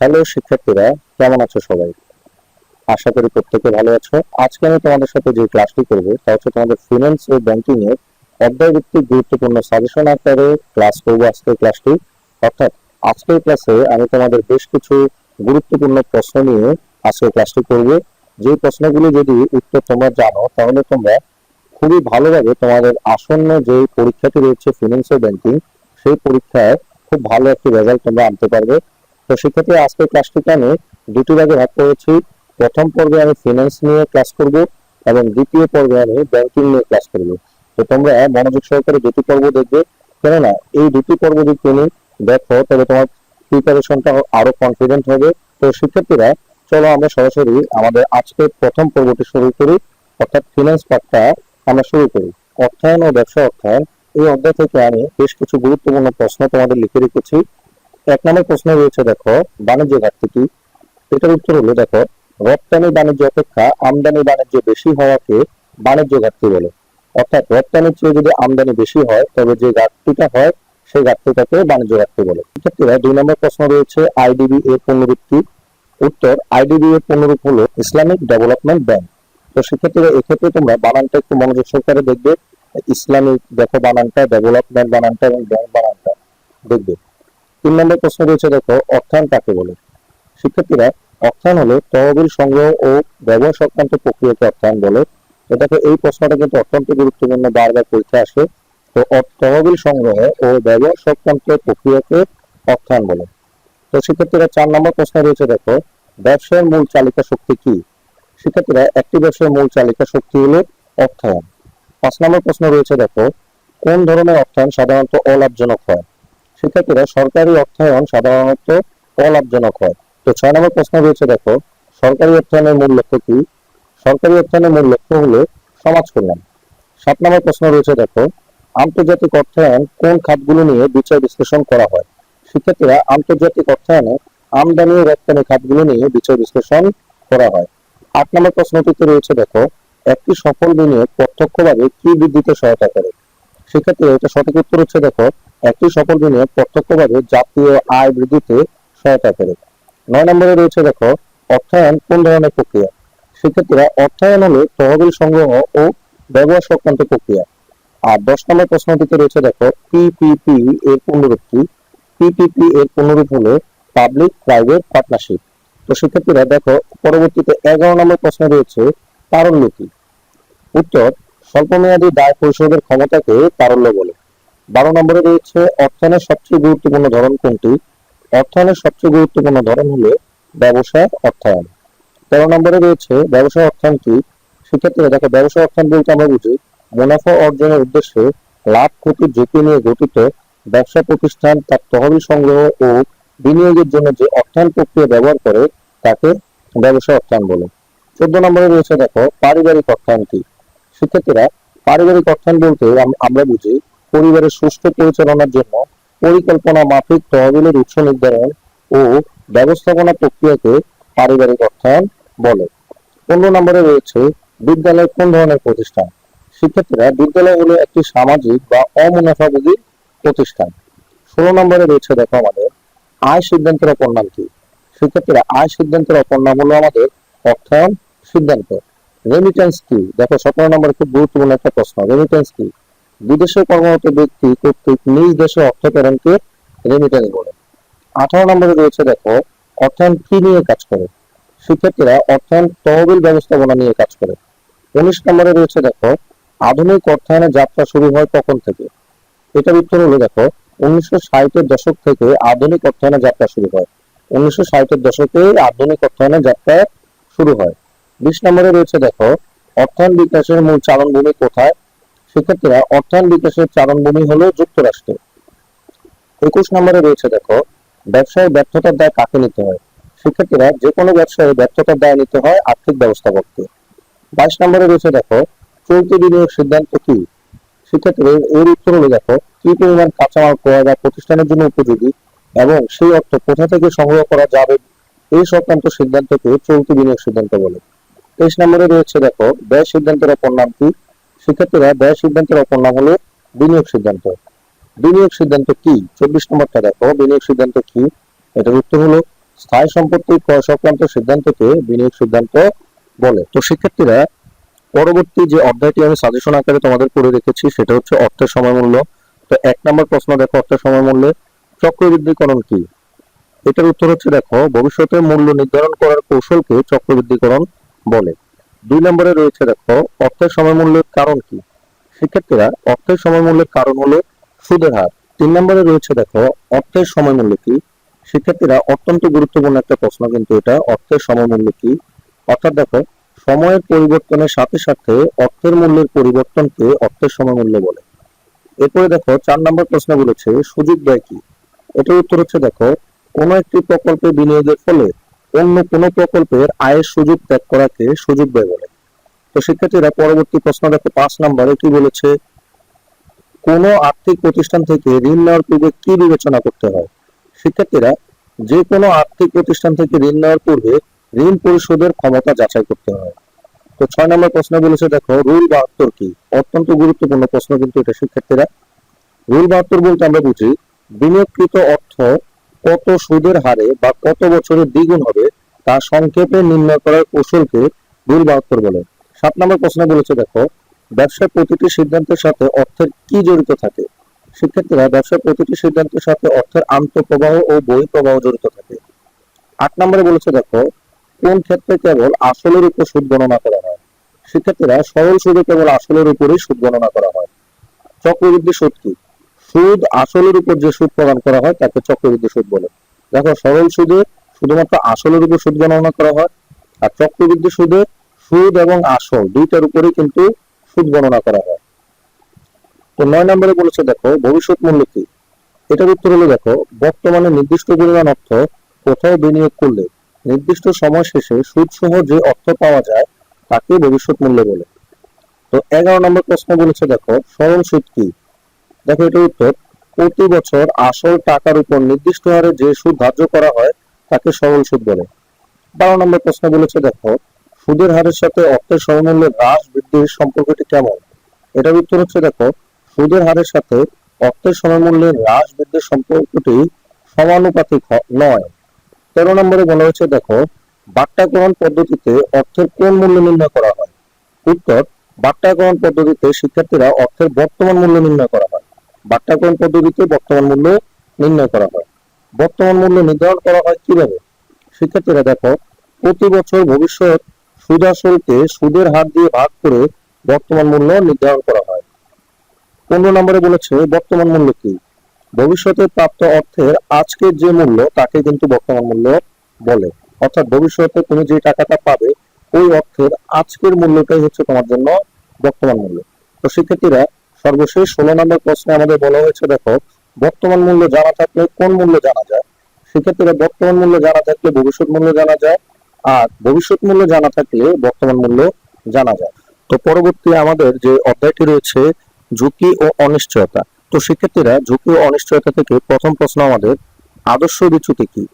Hello শিক্ষার্থীরা, কেমন আছো সবাই? আশা করি প্রত্যেকে ভালো আছো। আজকে আমি তোমাদের সাথে যে ক্লাসটি করব, তা হচ্ছে তোমাদের ফিনান্স ও ব্যাংকিং এর অধ্যায় ভিত্তিক গুরুত্বপূর্ণ সাজেশন আকারে ক্লাস করব আজকের ক্লাসটি অর্থাৎ আজকের ক্লাসে আমি তোমাদের বেশ কিছু গুরুত্বপূর্ণ প্রশ্ন নিয়ে আজকের ক্লাসটি করব। যে প্রশ্নগুলি যদি উত্তর তোমরা জানো, তাহলে তোমরা খুবই ভালোভাবে তোমাদের আসন্ন যে পরীক্ষাটি রয়েছে ফিনান্স ও ব্যাংকিং সেই পরীক্ষায় খুব ভালো একটি রেজাল্ট তোমরা আনতে পারবে। তো সেক্ষেত্রে আজকের ক্লাসটিকে আমি দুটি ভাগে ভাগ করেছি। প্রথম পর্বে আমি ফিনান্স নিয়ে ক্লাস করব এবং দ্বিতীয় পর্বে আমি ব্যাংকিং নিয়ে ক্লাস করব। তো তোমরা মনোযোগ সহকারে দুটি পর্ব দেখবে। কেননা এই দুটি পর্ব যদি তুমি দেখো, তবে তোমার প্রিপারেশনটা আরও কনফিডেন্ট হবে। তো শিক্ষার্থীরা, চলো আমরা সরাসরি আমাদের আজকের প্রথম পর্বটি শুরু করি। অর্থাৎ ফিনান্স পার্টটা আমরা শুরু করি। অর্থায়ন ও ব্যবসা অর্থায়ন, এই অধ্যায় থেকে আমি বেশ কিছু গুরুত্বপূর্ণ প্রশ্ন তোমাদের লিখে রেখেছি। এক নম্বর প্রশ্ন রয়েছে, দেখো, বাণিজ্য ঘাটতি কি এটার উত্তর হলো, দেখো, রপ্তানি বাণিজ্য অপেক্ষা আমদানি বাণিজ্য বেশি হওয়াকে বাণিজ্য ঘাটতি বলে। অর্থাৎ রপ্তানির চেয়ে যদি আমদানি বেশি হয়, তবে যে ঘাটতিটা হয়, সেই ঘাটতিটাকে বাণিজ্য ঘাটতি বলে। শিক্ষার্থীরা, দুই নম্বর প্রশ্ন রয়েছে, আইডিবি এর পুনরুক্তি। উত্তর, আইডিবি এর পুনরূপ হলো ইসলামিক ডেভেলপমেন্ট ব্যাংক। তো শিক্ষার্থীরা, এক্ষেত্রে তোমরা বানানটা একটু মনোযোগ সহকারে দেখবে। ইসলামিক, দেখো, বানানটা, ডেভেলপমেন্ট বানানটা এবং ব্যাংক বানানটা দেখবে। তিন নম্বর প্রশ্ন রয়েছে, দেখো, অর্থায়ন কাকে বলে? শিক্ষার্থীরা অর্থায়ন হলো তহবিল সংগ্রহ ও ব্যবহার সংক্রান্ত প্রক্রিয়াকে অর্থায়ন বলে। এটাকে এই প্রশ্নটা কিন্তু অত্যন্ত গুরুত্বপূর্ণ বারবার পরীক্ষা আসে। তো তহবিল সংগ্রহ ও ব্যবহার সংক্রান্ত প্রক্রিয়াকে অর্থায়ন বলে। তো শিক্ষার্থীরা চার নম্বর প্রশ্ন রয়েছে, দেখো ব্যবসায়ের মূল চালিকা শক্তি কি? শিক্ষার্থীরা, একটি ব্যবসায়ের মূল চালিকা শক্তি হলো অর্থায়ন। পাঁচ নম্বর প্রশ্ন রয়েছে, দেখো, কোন ধরনের অর্থায়ন সাধারণত অলাভজনক হয়? শিক্ষার্থীরা সরকারি অর্থায়ন সাধারণত অলাভজনক হয়। তো ছয় নম্বর প্রশ্ন রয়েছে, দেখো, সরকারি অর্থায়নের মূল লক্ষ্য কি? সরকারি অর্থায়নের মূল লক্ষ্য হলো সমাজ কল্যাণ। সাত নম্বর প্রশ্ন রয়েছে, দেখো, আন্তর্জাতিক অর্থায়ন কোন খাতগুলো নিয়ে বিচার বিশ্লেষণ করা হয়? শিক্ষার্থীরা আন্তর্জাতিক অর্থায়নে আমদানি ও রপ্তানি খাতগুলো নিয়ে বিচার বিশ্লেষণ করা হয়। আট নম্বর প্রশ্নটিতে রয়েছে, দেখো, একটি সফল বিনিয়োগ প্রত্যক্ষভাবে কি বৃদ্ধিতে সহায়তা করে? সেক্ষেত্রে এটা সঠিক উত্তর হচ্ছে, দেখো একটি সফল বিনিয়োগ প্রত্যক্ষভাবে জাতীয় আয় বৃদ্ধিতে সহায়তা করে। নয় নম্বরে রয়েছে দেখো, অর্থায়ন কোন ধরনের প্রক্রিয়া। শিক্ষার্থীরা অর্থায়ন হলো তহবিল সংগ্রহ ও ব্যবহার সংক্রান্ত প্রক্রিয়া। আর দশ নম্বর প্রশ্নটিতে রয়েছে দেখো পিপিপি এর পুনরূপ কি পিপিপি এর পুনরূপ হলো পাবলিক প্রাইভেট পার্টনারশিপ তো শিক্ষার্থীরা দেখো, পরবর্তীতে এগারো নম্বর প্রশ্ন রয়েছে, তারল্য কি? উত্তর, স্বল্পমেয়াদী দায় পরিশোধের ক্ষমতাকে তারল্য বলে। বারো নম্বরে রয়েছে, অর্থায়নের সবচেয়ে গুরুত্বপূর্ণ ধরন কোনটি? অর্থায়নের সবচেয়ে গুরুত্বপূর্ণ ধরন হলো ব্যবসায় অর্থায়ন। তেরো নম্বরে রয়েছে ব্যবসায় অর্থায়ন কি? শিক্ষার্থীরা দেখো ব্যবসায় অর্থায়ন বলতে আমরা বুঝি, মুনাফা অর্জনের উদ্দেশ্যে লাভ ক্ষতির ঝুঁকি নিয়ে গঠিত ব্যবসা প্রতিষ্ঠান, তার তহবিল সংগ্রহ ও বিনিয়োগের জন্য যে অর্থায়ন প্রক্রিয়া ব্যবহার করে, তাকে ব্যবসা অর্থায়ন বলে। চোদ্দ নম্বরে রয়েছে দেখো, পারিবারিক অর্থায়ন কি? শিক্ষার্থীরা পারিবারিক অর্থায়ন বলতে আমরা বুঝি পরিবারের সুষ্ঠু পরিচালনার জন্য পরিকল্পনা মাফিক তহবিলের উৎস নির্ধারণ ও ব্যবস্থাপনা প্রক্রিয়াকে পারিবারিক অর্থায়ন বলে। পনেরো নম্বরে রয়েছে বিদ্যালয় কোন ধরনের প্রতিষ্ঠান? শিক্ষার্থীরা বিদ্যালয় হলো একটি সামাজিক বা অমুনাফাভোগী প্রতিষ্ঠান। ষোলো নম্বরে রয়েছে দেখো আমাদের আয় সিদ্ধান্তের অপর নাম কি? শিক্ষার্থীরা আয় সিদ্ধান্তের অপর নাম হলো আমাদের অর্থায়ন সিদ্ধান্ত। রেমিটেন্স কি? দেখো সতেরো নম্বরে খুব গুরুত্বপূর্ণ একটা প্রশ্ন। রেমিটেন্স কি? বিদেশে কর্মরত ব্যক্তি কর্তৃক নিজ দেশে অর্থ প্রেরণকে রেমিটেন্স বলে আঠারো নম্বরে রয়েছে, দেখো, অর্থায়ন কি নিয়ে কাজ করে। শিক্ষার্থীরা অর্থায়ন তহবিল ব্যবস্থাপনা নিয়ে কাজ করে। উনিশ নম্বরে রয়েছে, দেখো, আধুনিক অর্থায়নের যাত্রা শুরু হয় কখন থেকে? এটার উত্তর হলো, দেখো, উনিশশো ষাটের দশক থেকে আধুনিক অর্থায়নের যাত্রা শুরু হয়। উনিশশো ষাটের দশকে আধুনিক অর্থায়নের যাত্রা শুরু হয়। বিশ নম্বরে রয়েছে, দেখো, অর্থায়ন বিকাশের মূল চালনভূমি কোথায়? শিক্ষার্থীরা অর্থায়ন বিকাশের চালনভূমি হলো যুক্তরাষ্ট্রে। একুশ নম্বরে রয়েছে দেখো, ব্যবসায় ব্যর্থতার দায় কাকে নিতে হয়? শিক্ষার্থীরা যে কোনো ব্যবসায় ব্যর্থতার দায় নিতে হয় আর্থিক ব্যবস্থাপককে। বাইশ নম্বরে রয়েছে দেখো, চলতি বিনিয়োগ সিদ্ধান্ত কি? শিক্ষার্থীরা এর উত্তর হলো দেখো, কি পরিমাণ কাঁচামাল ক্রয় বা প্রতিষ্ঠানের জন্য উপযোগী এবং সেই অর্থ কোথা থেকে সংগ্রহ করা যাবে? এই সংক্রান্ত সিদ্ধান্তকে চলতি বিনিয়োগ সিদ্ধান্ত বলে। তেইশ নম্বরে রয়েছে দেখো, ব্যয় সিদ্ধান্তের অপর নাম কি? শিক্ষার্থীরা ব্যয় সিদ্ধান্তের অপর নাম হলো বিনিয়োগ সিদ্ধান্ত। বিনিয়োগ সিদ্ধান্ত কি? চব্বিশ নম্বরটা দেখো, বিনিয়োগ সিদ্ধান্ত কি? এটার উত্তর হলো স্থায়ী সম্পত্তি ক্রয় সংক্রান্ত সিদ্ধান্তকে বিনিয়োগ সিদ্ধান্ত বলে। তো শিক্ষার্থীরা পরবর্তী যে অধ্যায়টি আমি সাজেশন আকারে তোমাদের করে রেখেছি, সেটা হচ্ছে অর্থের সময় মূল্য। তো এক নম্বর প্রশ্ন দেখো, অর্থের সময় মূল্যে চক্রবৃদ্ধিকরণ কি? এটার উত্তর হচ্ছে দেখো, ভবিষ্যতে মূল্য নির্ধারণ করার কৌশলকে চক্রবৃদ্ধিকরণ বলে। দুই নম্বরে রয়েছে দেখো, অর্থের সময় মূল্যের কারণ কি? শিক্ষার্থীরা অর্থের সময় মূল্যের কারণ হলো সুদের হার। তিন নম্বরে রয়েছে দেখো, অর্থের সময় মূল্য কি? শিক্ষার্থীরা অত্যন্ত গুরুত্বপূর্ণ একটা প্রশ্ন, কিন্তু এটা অর্থের সময় মূল্য কি? অর্থাৎ দেখো, সময়ের পরিবর্তনের সাথে সাথে অর্থের মূল্যের পরিবর্তনকে অর্থের সময় মূল্য বলে। এরপরে দেখো, চার নম্বর প্রশ্ন বলেছে, সুযোগ ব্যয় কি? এটার উত্তর হচ্ছে দেখো, কোনো একটি প্রকল্পে বিনিয়োগের ফলে অন্য কোনো প্রকল্পের আয়ের সুযোগ ত্যাগ করাকে সুযোগ ব্যয় বলে। তো শিক্ষার্থীরা পরবর্তী প্রশ্ন দেখো, পাঁচ নম্বরে কি বলেছে? কোন আর্থিক প্রতিষ্ঠান থেকে ঋণ নেওয়ার পূর্বে কি বিবেচনা করতে হয়? শিক্ষার্থীরা, যে কোনো আর্থিক প্রতিষ্ঠান থেকে ঋণ নেওয়ার পূর্বে ঋণ পরিশোধের ক্ষমতা যাচাই করতে হয়। তো ছয় নম্বর প্রশ্ন বলেছে, দেখো, রুল বাহাত্তর কি? অত্যন্ত গুরুত্বপূর্ণ প্রশ্ন কিন্তু এটা শিক্ষার্থীরা। রুল বাহাত্তর বলতে আমরা বুঝি, বিনিয়োগকৃত অর্থ কত সুদের হারে বা কত বছরে দ্বিগুণ হবে, তা সংক্ষেপে নির্ণয় করার কৌশলকে রুল বাহাত্তর বলে। সাত নম্বর প্রশ্ন বলেছে, দেখো, ব্যবসার প্রতিটি সিদ্ধান্তের সাথে অর্থের কি জড়িত থাকে? শিক্ষার্থীরা ব্যবসার প্রতিটি সিদ্ধান্তের সাথে অর্থের আন্তঃপ্রবাহ ও বহিঃপ্রবাহ জড়িত থাকে। আট নম্বরে বলেছে, দেখো, কোন ক্ষেত্রে কেবল আসলের উপর সুদ গণনা করা হয়? শিক্ষার্থীরা সরল সুদে কেবল আসলের উপরই সুদ গণনা করা হয়। চক্রবৃদ্ধি সুদ কি? সুদ, আসলের উপর যে সুদ প্রদান করা হয়, তাকে চক্রবৃদ্ধি সুদ বলে। দেখো, সরল সুদে শুধুমাত্র আসলের উপর সুদ গণনা করা হয়, আর চক্রবৃদ্ধি সুদে সুদ এবং আসল দুইটার উপরেই কিন্তু সুদ গণনা করা হয়। তো নয় নম্বরে বলেছে, দেখো, ভবিষ্যৎ মূল্য কি? এটার উত্তর হলো, দেখো, বর্তমানে নির্দিষ্ট পরিমাণ অর্থ কোথাও বিনিয়োগ করলে নির্দিষ্ট সময় শেষে সুদ সহ যে অর্থ পাওয়া যায়, তাকে ভবিষ্যৎ মূল্য বলে। তো এগারো নম্বর প্রশ্ন বলেছে, দেখো, সরল সুদ কি? দেখো এটা উত্তর, প্রতি বছর আসল টাকার উপর নির্দিষ্ট হারে যে সুদ ধার্য করা হয়, তাকে সরল সুদ বলে। বারো নম্বর প্রশ্ন বলেছে, দেখো, সুদের হারের সাথে অর্থের সমমূল্যের হ্রাস বৃদ্ধির সম্পর্কটি কেমন? এটার উত্তর হচ্ছে, দেখো, সুদের হারের সাথে অর্থের সমমূল্যের হ্রাস বৃদ্ধির সম্পর্কটি সমানুপাতিক নয়। তেরো নম্বরে বলা হয়েছে, দেখো বাট্টাকরণ পদ্ধতিতে অর্থের কোন মূল্য নির্ণয় করা হয়? উত্তর বাট্টাকরণ পদ্ধতিতে শিক্ষার্থীরা অর্থের বর্তমান মূল্য নির্ণয় করা হয়। বাট্টাকরণ পদ্ধতিতে বর্তমান মূল্য নির্ণয় করা হয়। বর্তমান মূল্য নির্ধারণ করা হয় কীভাবে? শিক্ষার্থীরা দেখো, প্রতি বছর ভবিষ্যৎ সুদ আসলকে সুদের হার দিয়ে ভাগ করে বর্তমান মূল্য নির্ধারণ করা হয়। পনেরো নম্বরে বলেছে, বর্তমান মূল্য কি? ভবিষ্যতে প্রাপ্ত অর্থের আজকের যে মূল্য, তাকে কিন্তু বর্তমান মূল্য বলে। অর্থাৎ ভবিষ্যতে তুমি যে টাকাটা পাবে, ওই অর্থের আজকের মূল্যটাই হচ্ছে তোমার জন্য বর্তমান মূল্য। তো শিক্ষার্থীরা সর্বশেষ ষোলো নম্বর প্রশ্নে আমাদের বলা হয়েছে, দেখো, বর্তমান মূল্য জানা থাকলে কোন মূল্য জানা যায়? সেক্ষেত্রে বর্তমান মূল্য জানা থাকলে ভবিষ্যৎ মূল্য জানা যায়, আর ভবিষ্যৎ মূল্য জানা থাকলে বর্তমান মূল্য জানা যায়। তো পরবর্তী আমাদের যে অধ্যায়টি রয়েছে, ঝুঁকি ও অনিশ্চয়তা। তো শিক্ষার্থীরা ঝুঁকি ও অনিশ্চয়তা থেকে প্রথম প্রশ্ন আমাদের, আদর্শ বিচ্যুতি কি?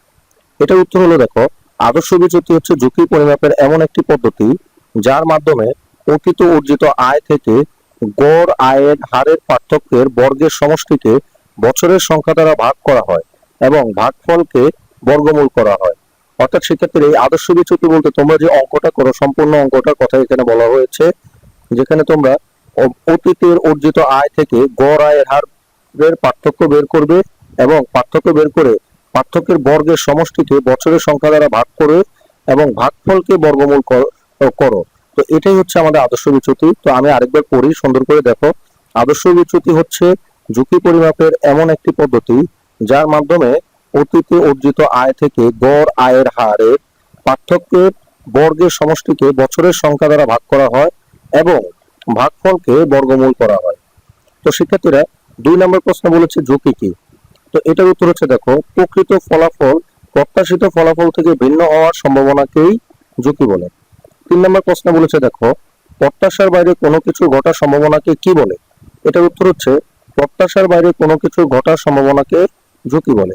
এটা উত্তর হলো, দেখো, আদর্শ বিচ্যুতি হচ্ছে ঝুঁকি পরিমাপের এমন একটি পদ্ধতি, যার মাধ্যমে প্রকৃত অর্জিত আয় থেকে গড়, আয়ের, হারের পার্থক্যের বর্গের সমষ্টিকে বছরের সংখ্যা দ্বারা ভাগ করা হয় এবং ভাগফলকে বর্গমূল করা হয়। অর্থাৎ সেক্ষেত্রে এই আদর্শ বিচ্যুতি বলতে তোমরা যে অঙ্কটা করো, সম্পূর্ণ অঙ্কটার কথা এখানে বলা হয়েছে, যেখানে তোমরা অতীতের অর্জিত আয় থেকে গড়, আয়ের, হারের পার্থক্য বের করবে এবং পার্থক্য বের করে পার্থক্যের বর্গের সমষ্টিকে বছরের সংখ্যা দ্বারা ভাগ করে এবং ভাগফলকে বর্গমূল কর- করো। তো এটাই হচ্ছে আমাদের আদর্শ বিচ্যুতি। তো আমি আরেকবার পড়ি, সুন্দর করে দেখো। আদর্শ বিচ্যুতি হচ্ছে ঝুঁকি পরিমাপের এমন একটি পদ্ধতি যার মাধ্যমে অতীতে অর্জিত আয় থেকে গড় আয়ের হারে পার্থক্যের বর্গের সমষ্টিকে বছরের সংখ্যা দ্বারা ভাগ করা হয় এবং ভাগফলকে বর্গমূল করা হয়। তো শিক্ষার্থীরা, দুই নম্বর প্রশ্ন বলেছে ঝুঁকি কি? তো এটার উত্তর হচ্ছে দেখো, প্রকৃত ফলাফল, প্রত্যাশিত ফলাফল থেকে ভিন্ন হওয়ার সম্ভাবনাকেই ঝুঁকি বলে। তিন নম্বর প্রশ্ন বলেছে, দেখো, প্রত্যাশার বাইরে কোনো কিছু ঘটার সম্ভাবনাকে কি বলে? এটার উত্তর হচ্ছে, প্রত্যাশার বাইরে কোনো কিছু ঘটার সম্ভাবনাকে ঝুঁকি বলে।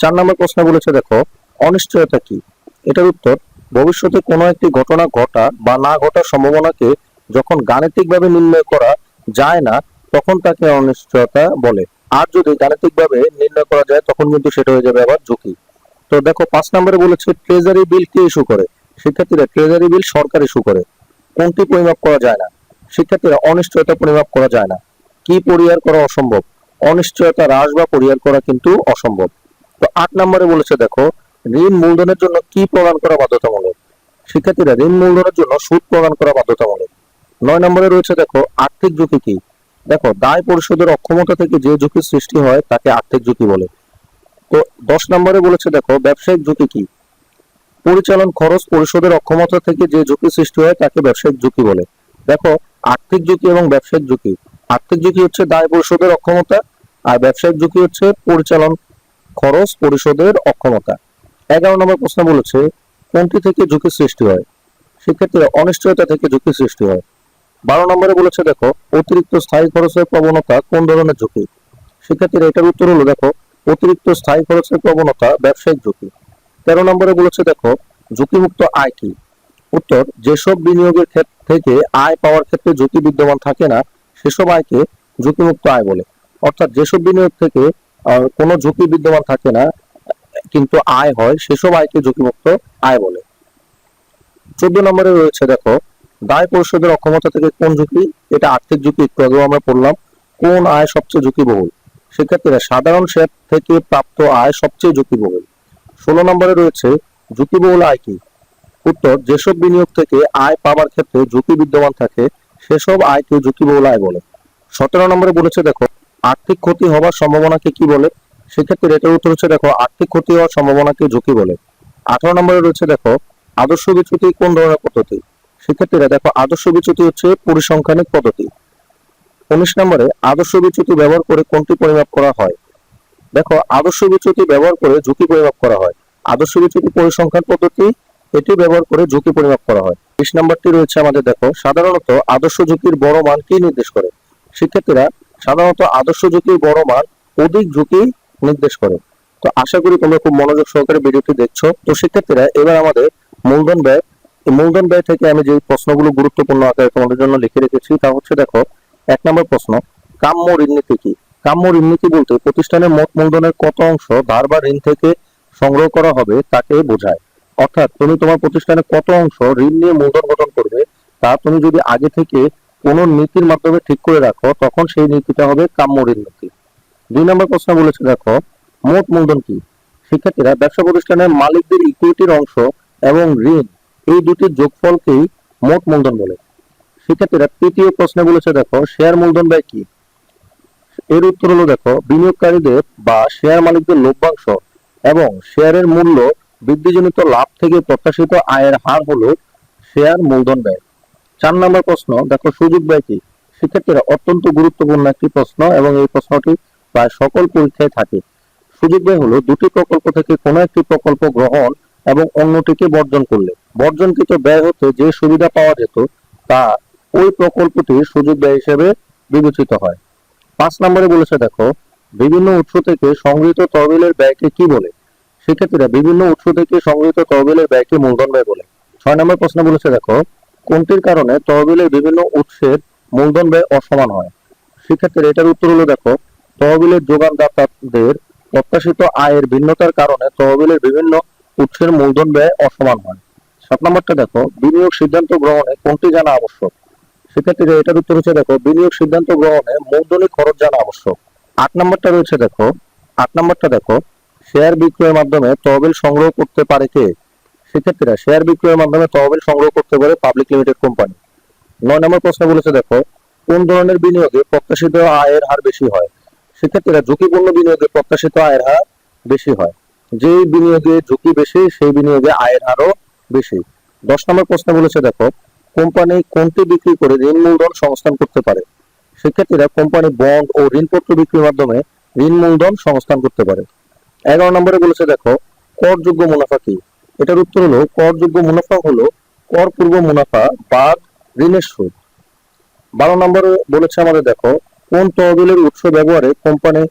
চার নম্বর প্রশ্ন বলেছে, দেখো, অনিশ্চয়তা কি? এটার উত্তর, ভবিষ্যতে কোনো একটি ঘটনা ঘটা বা না ঘটার সম্ভাবনাকে যখন গাণিতিকভাবে নির্ণয় করা যায় না, তখন তাকে অনিশ্চয়তা বলে। আর যদি গাণিতিকভাবে নির্ণয় করা যায়, তখন কিন্তু সেটা হয়ে যাবে আবার ঝুঁকি। তো দেখো, পাঁচ নম্বরে বলেছে ট্রেজারি বিল কে ইস্যু করে। শিক্ষার্থীরা ট্রেজারি বিল সরকার ইস্যু করে। কোনটি পরিমাপ করা যায় না? শিক্ষার্থীরা অনিশ্চয়তা পরিমাপ করা যায় না। কি পরিহার করা অসম্ভব? অনিশ্চয়তা হ্রাস বা পরিহার করা কিন্তু অসম্ভব। তো আট নম্বরে বলেছে, দেখো, ঋণ মূলধনের জন্য কি প্রদান করা বাধ্যতামূলক? শিক্ষার্থীরা ঋণ মূলধনের জন্য সুদ প্রদান করা বাধ্যতামূলক। নয় নম্বরে রয়েছে, দেখো, আর্থিক ঝুঁকি কি? দেখো, দায় পরিশোধের অক্ষমতা থেকে যে ঝুঁকির সৃষ্টি হয়, তাকে আর্থিক ঝুঁকি বলে। তো দশ নম্বরে বলেছে, দেখো, ব্যবসায়িক ঝুঁকি কি? পরিচালন খরচ পরিশোধের অক্ষমতা থেকে যে ঝুঁকি সৃষ্টি হয় তাকে ব্যবসায়িক ঝুঁকি বলে। দেখো, আর্থিক ঝুঁকি এবং ব্যবসায়িক ঝুঁকি। আর্থিক ঝুঁকি হচ্ছে দায় পরিশোধের অক্ষমতা আর ব্যবসায়িক ঝুঁকি হচ্ছে পরিচালন খরচ পরিশোধের অক্ষমতা। এগারো নম্বর প্রশ্ন বলেছে, কোনটি থেকে ঝুঁকি সৃষ্টি হয়? শিক্ষার্থীরা অনিশ্চয়তা থেকে ঝুঁকি সৃষ্টি হয়। বারো নম্বরে বলেছে, দেখো, অতিরিক্ত স্থায়ী খরচের প্রবণতা কোন ধরনের ঝুঁকি? শিক্ষার্থীরা এটার উত্তর হলো, দেখো, অতিরিক্ত স্থায়ী খরচের প্রবণতা ব্যবসায়িক ঝুঁকি। তেরো নম্বরে বলেছে, দেখো, ঝুঁকিমুক্ত আয় কি? উত্তর, যেসব বিনিয়োগের ক্ষেত্র থেকে আয় পাওয়ার ক্ষেত্রে ঝুঁকি বিদ্যমান থাকে না, সেসব আয়কে ঝুঁকিমুক্ত আয় বলে। অর্থাৎ যেসব বিনিয়োগ থেকে কোনো ঝুঁকি বিদ্যমান থাকে না, কিন্তু আয় হয়, সেসব আয়কে ঝুঁকিমুক্ত আয় বলে। চোদ্দ নম্বরে রয়েছে, দেখো, দায় পরিশোধের অক্ষমতা থেকে কোন ঝুঁকি? এটা আর্থিক ঝুঁকি, একটু আগেও আমরা পড়লাম, কোন আয় সবচেয়ে ঝুঁকিবহুল? শিক্ষার্থীরা সাধারণ শেয়ার থেকে প্রাপ্ত আয় সবচেয়ে ঝুঁকিবহুল। ষোলো নম্বরে রয়েছে ঝুঁকিবহুল আয় কি? উত্তর, যেসব বিনিয়োগ থেকে আয় পাবার ক্ষেত্রে ঝুঁকি বিদ্যমান থাকে, সেসব আয়কে ঝুঁকিবহুল আয় বলে। সতেরো নম্বরে বলেছে, দেখো, আর্থিক ক্ষতি হবার সম্ভাবনাকে কি বলে? সেক্ষেত্রে এটার উত্তর হচ্ছে, দেখো, আর্থিক ক্ষতি হওয়ার সম্ভাবনাকে ঝুঁকি বলে। আঠারো নম্বরে রয়েছে, দেখো, আদর্শ বিচ্যুতি কোন ধরনের পদ্ধতি? সেক্ষেত্রে, দেখো, আদর্শ বিচ্যুতি হচ্ছে পরিসংখ্যানিক পদ্ধতি। উনিশ নম্বরে, আদর্শ বিচ্যুতি ব্যবহার করে কোনটি পরিমাপ করা হয়? দেখো, আদর্শ বিচ্যুতি ব্যবহার করে ঝুঁকি পরিমাপ করা হয়। আদর্শ বিচ্যুতি পরিসংখ্যান পদ্ধতি, এটি ব্যবহার করে ঝুঁকি পরিমাপ করা হয়। বিশ নম্বরটি রয়েছে আমাদের, দেখো, সাধারণত আদর্শ ঝুঁকির বড় মান কি নির্দেশ করে? শিক্ষার্থীরা সাধারণত আদর্শ ঝুঁকির বড় মান অধিক ঝুঁকি নির্দেশ করে। তো আশা করি তোমরা খুব মনোযোগ সহকারে ভিডিওটি দেখছ। তো শিক্ষার্থীরা, এবার আমাদের মূলধন ব্যয়। মূলধন ব্যয় থেকে আমি যে প্রশ্নগুলো গুরুত্বপূর্ণ আকারে তোমাদের জন্য লিখে রেখেছি, তা হচ্ছে, দেখো, এক নম্বর প্রশ্ন, কাম্য ঋণ নীতি কি? কাম্য ঋণ নীতি বলতে প্রতিষ্ঠানের মোট মূলধনের কত অংশ ধার বা ঋণ থেকে সংগ্রহ করা হবে তাকে বোঝায়। অর্থাৎ তুমি তোমার প্রতিষ্ঠানে কত অংশ ঋণ নিয়ে মূলধন গঠন করবে তা তুমি যদি আগে থেকে কোনো নীতির মাধ্যমে ঠিক করে রাখো, তখন সেই নীতিটা হবে কাম্য ঋণ নীতি দুই নম্বর প্রশ্ন বলেছে, দেখো, মোট মূলধন কি? শিক্ষার্থীরা, ব্যবসা প্রতিষ্ঠানের মালিকদের ইকুইটির অংশ এবং ঋণ, এই দুটির যোগফলকেই মোট মূলধন বলে। শিক্ষার্থীরা, তৃতীয় প্রশ্নে বলেছে, দেখো শেয়ার মূলধন ব্যয় কি? এর উত্তর হলো দেখো, বিনিয়োগকারীদের বা শেয়ার মালিকদের লভ্যাংশ এবং শেয়ারের মূল্য বৃদ্ধিজনিত লাভ থেকে প্রত্যাশিত আয়ের হার হলো শেয়ার মূলধন ব্যয়। চার নম্বর প্রশ্ন, দেখো সুযোগ ব্যয় কি? শিক্ষার্থীরা অত্যন্ত গুরুত্বপূর্ণ একটি প্রশ্ন এবং এই প্রশ্নটি প্রায় সকল পরীক্ষায় থাকে। সুযোগ ব্যয় হলো দুটি প্রকল্প থেকে কোনো একটি প্রকল্প গ্রহণ এবং অন্যটিকে বর্জন করলে। বর্জনকৃত ব্যয় হতে যে সুবিধা পাওয়া যেত, তা ওই প্রকল্পটির সুযোগ ব্যয় হিসেবে বিবেচিত হয়। পাঁচ নম্বরে বলেছে, দেখো, বিভিন্ন উৎস থেকে সংগৃহীত তহবিলের ব্যয়কে কি বলে? শিক্ষার্থীরা বিভিন্ন উৎস থেকে সংগৃহীত তহবিলের ব্যয়কে মূলধন ব্যয় বলে। ছয় নম্বর প্রশ্ন বলেছে, দেখো, কোনটির কারণে তহবিলের বিভিন্ন উৎসের মূলধন ব্যয় অসমান হয়? শিক্ষার্থীরা এটার উত্তর হলো, দেখো, তহবিলের যোগানদাতাদের প্রত্যাশিত আয়ের ভিন্নতার কারণে তহবিলের বিভিন্ন উৎসের মূলধন ব্যয় অসমান হয়। সাত নম্বরটা দেখো, বিনিয়োগ সিদ্ধান্ত গ্রহণে কোনটি জানা আবশ্যক? শিক্ষার্থীরা এটার উত্তর হচ্ছে, দেখো, বিনিয়োগ সিদ্ধান্ত গ্রহণে মূলধনী খরচ জানা আবশ্যক। আট নম্বরটা রয়েছে, দেখো, আট নম্বরটা দেখো শেয়ার বিক্রয়ের মাধ্যমে তহবিল সংগ্রহ করতে পারে কে? শিক্ষার্থীরা শেয়ার বিক্রয়ের মাধ্যমে তহবিল সংগ্রহ করতে পারে পাবলিক লিমিটেড কোম্পানি নয় নম্বর প্রশ্ন বলেছে, দেখো, কোন ধরনের বিনিয়োগে প্রত্যাশিত আয়ের হার বেশি হয়? শিক্ষার্থীরা ঝুঁকিপূর্ণ বিনিয়োগে প্রত্যাশিত আয়ের হার বেশি হয়। যে বিনিয়োগে ঝুঁকি বেশি, সেই বিনিয়োগে আয়ের হারও বেশি। দশ নম্বর প্রশ্ন বলেছে, দেখো কোম্পানি কোনটি বিক্রি করে ঋণ মূলধন সংস্থান করতে পারে? শিক্ষার্থীরা কোম্পানি বন্ড ও ঋণপত্র বিক্রির মাধ্যমে ঋণ মূলধন সংস্থান করতে পারে। এগারো নম্বরে বলেছে, দেখো করযোগ্য মুনাফা কি? এটার উত্তর হলো করযোগ্য মুনাফা হলো কর পূর্ব মুনাফা বাদ ঋণের সুদ। বারো নম্বরে বলেছে আমাদের, দেখো, কোন তহবিলের উৎস ব্যবহারে কোম্পানি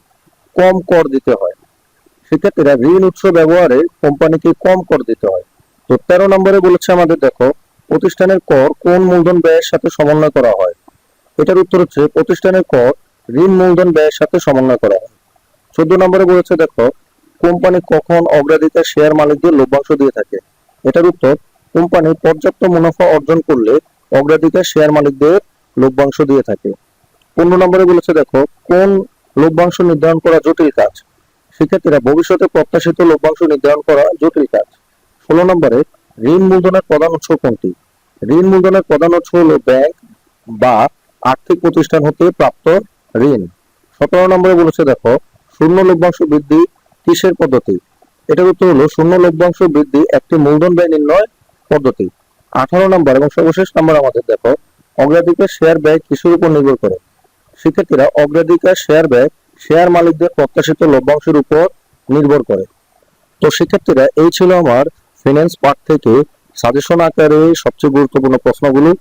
কম কর দিতে হয়? শিক্ষার্থীরা ঋণ উৎস ব্যবহারে কোম্পানিকে কম কর দিতে হয়। তো তেরো নম্বরে বলেছে আমাদের, দেখো প্রতিষ্ঠানের কর কোন মূলধন ব্যয়ের সাথে সমন্বয় করা হয়? এটার উত্তর হচ্ছে প্রতিষ্ঠানের কর ঋণ মূলধন ব্যয়ের সাথে সমন্বয় করা হয়। চোদ্দ নম্বরে বলেছে, দেখো, কোম্পানি কখন অগ্রাধিকার শেয়ার মালিকদের লভ্যাংশ দিয়ে থাকে। এটার উত্তর, কোম্পানি পর্যাপ্ত মুনাফা অর্জন করলে অগ্রাধিকার শেয়ার মালিকদের লভ্যাংশ দিয়ে থাকে। পনেরো নম্বরে বলেছে, দেখো, কোন লভ্যাংশ নির্ধারণ করা জটিল কাজ? শিক্ষার্থীরা ভবিষ্যতে প্রত্যাশিত লভ্যাংশ নির্ধারণ করা জটিল কাজ। ষোলো নম্বরে ঋণ মূলধনের প্রধান উৎস কোনটি? ঋণ মূলধনের প্রধান উৎস হল ব্যাংক বা আর্থিক প্রতিষ্ঠান হতে প্রাপ্ত ঋণ। সতেরো নম্বরে বলেছে, দেখো, শূন্য লভ্যাংশ বৃদ্ধি কিসের পদ্ধতি? এটার উত্তর হলো, শূন্য লভ্যাংশ বৃদ্ধি একটি মূলধন ব্যয় নির্ণয় পদ্ধতি। আঠারো নম্বর এবং সর্বশেষ নম্বর আমাদের, দেখো, অগ্রাধিকার শেয়ার ব্যয় কিসের উপর নির্ভর করে? শিক্ষার্থীরা অগ্রাধিকার শেয়ার ব্যয় শেয়ার মালিকদের প্রত্যাশিত লভ্যাংশের উপর নির্ভর করে। তো শিক্ষার্থীরা, এই ছিল আমার ফিনান্স পার্ট থেকে সাজেশন আকারে সবচেয়ে গুরুত্বপূর্ণ প্রশ্নগুলো